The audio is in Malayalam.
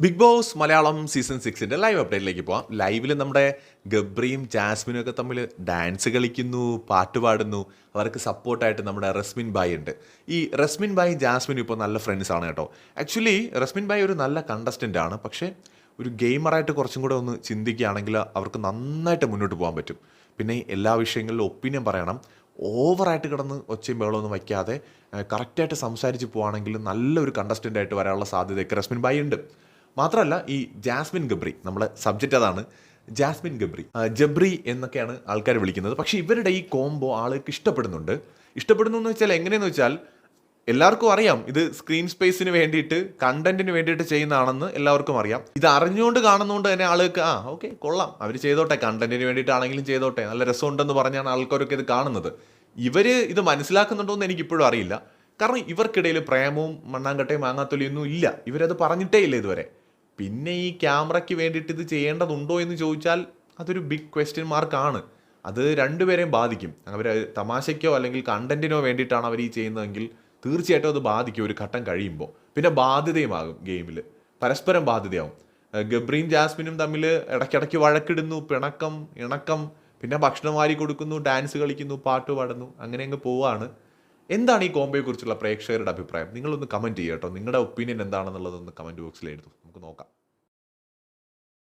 ബിഗ് ബോസ് മലയാളം സീസൺ സിക്സിന്റെ ലൈവ് അപ്ഡേറ്റിലേക്ക് പോവാം. ലൈവിൽ നമ്മുടെ ഗബ്രിയും ജാസ്മിനും ഒക്കെ തമ്മിൽ ഡാൻസ് കളിക്കുന്നു പാട്ട് പാടുന്നു. അവർക്ക് സപ്പോർട്ടായിട്ട് നമ്മുടെ റസ്മിൻ ബായ് ഉണ്ട്. ഈ റസ്മിൻ ബായ് ജാസ്മിനും ഇപ്പോൾ നല്ല ഫ്രണ്ട്സ് ആണ് കേട്ടോ. ആക്ച്വലി റസ്മിൻ ബായ് ഒരു നല്ല കണ്ടസ്റ്റന്റ് ആണ്. പക്ഷേ ഒരു ഗെയിമറായിട്ട് കുറച്ചും കൂടെ ഒന്ന് ചിന്തിക്കുകയാണെങ്കിൽ അവർക്ക് നന്നായിട്ട് മുന്നോട്ട് പോകാൻ പറ്റും. പിന്നെ എല്ലാ വിഷയങ്ങളിലും ഒപ്പീനിയൻ പറയണം. ഓവറായിട്ട് കിടന്ന് ഒച്ചയും ബഹളമൊന്നും വയ്ക്കാതെ കറക്റ്റായിട്ട് സംസാരിച്ച് പോവുകയാണെങ്കിൽ നല്ലൊരു കണ്ടസ്റ്റന്റായിട്ട് വരാനുള്ള സാധ്യതയൊക്കെ റസ്മിൻ ബായി ഉണ്ട്. മാത്രമല്ല ഈ ജാസ്മിൻ ഗബ്രി നമ്മുടെ സബ്ജക്റ്റ് അതാണ് ജാസ്മിൻ ഗബ്രി ജബ്രി എന്നൊക്കെയാണ് ആൾക്കാർ വിളിക്കുന്നത്. പക്ഷേ ഇവരുടെ ഈ കോംബോ ആൾക്ക് ഇഷ്ടപ്പെടുന്നുണ്ട്. ഇഷ്ടപ്പെടുന്നു എന്ന് വെച്ചാൽ എങ്ങനെയെന്ന് വെച്ചാൽ എല്ലാവർക്കും അറിയാം ഇത് സ്ക്രീൻ സ്പേസിന് വേണ്ടിയിട്ട് കണ്ടന്റിന് വേണ്ടിയിട്ട് ചെയ്യുന്നതാണെന്ന് എല്ലാവർക്കും അറിയാം. ഇത് അറിഞ്ഞുകൊണ്ട് കാണുന്നതുകൊണ്ട് തന്നെ ആളുകൾക്ക് ആ ഓക്കെ കൊള്ളാം. അവർ ചെയ്തോട്ടെ കണ്ടന്റിന് വേണ്ടിയിട്ടാണെങ്കിലും ചെയ്തോട്ടെ നല്ല രസമുണ്ടെന്ന് പറഞ്ഞാണ് ആൾക്കാരൊക്കെ ഇത് കാണുന്നത്. ഇവർ ഇത് മനസ്സിലാക്കുന്നുണ്ടോ എന്ന് എനിക്കിപ്പോഴും അറിയില്ല. കാരണം ഇവർക്കിടയിൽ പ്രേമവും മണ്ണാങ്കട്ടയും മാങ്ങാത്തൊലിയൊന്നും ഇല്ല. ഇവരത് പറഞ്ഞിട്ടേ ഇല്ല ഇതുവരെ. പിന്നെ ഈ ക്യാമറയ്ക്ക് വേണ്ടിയിട്ട് ഇത് ചെയ്യേണ്ടതുണ്ടോ എന്ന് ചോദിച്ചാൽ അതൊരു ബിഗ് ക്വസ്റ്റ്യൻ മാർക്കാണ് അത് രണ്ടുപേരെയും ബാധിക്കും. അവർ തമാശയ്ക്കോ അല്ലെങ്കിൽ കണ്ടന്റിനോ വേണ്ടിയിട്ടാണ് അവർ ഈ ചെയ്യുന്നതെങ്കിൽ തീർച്ചയായിട്ടും അത് ബാധിക്കും ഒരു ഘട്ടം കഴിയുമ്പോൾ. പിന്നെ ബാധ്യതയുമാകും ഗെയിമിൽ പരസ്പരം ബാധ്യതയാവും. ഗബ്രീൻ ജാസ്മിനും തമ്മിൽ ഇടയ്ക്കിടയ്ക്ക് വഴക്കിടുന്നു പിണക്കം ഇണക്കം പിന്നെ ഭക്ഷണം വാരി കൊടുക്കുന്നു ഡാൻസ് കളിക്കുന്നു പാട്ട് പാടുന്നു അങ്ങനെ അങ്ങ് പോവാണ്. എന്താണ് ഈ കോമ്പയെക്കുറിച്ചുള്ള പ്രേക്ഷകരുടെ അഭിപ്രായം? നിങ്ങളൊന്ന് കമന്റ് ചെയ്യട്ടോ നിങ്ങളുടെ ഒപ്പീനിയൻ എന്താണെന്നുള്ളതൊന്ന് കമന്റ് ബോക്സിൽ എഴുതും 農家。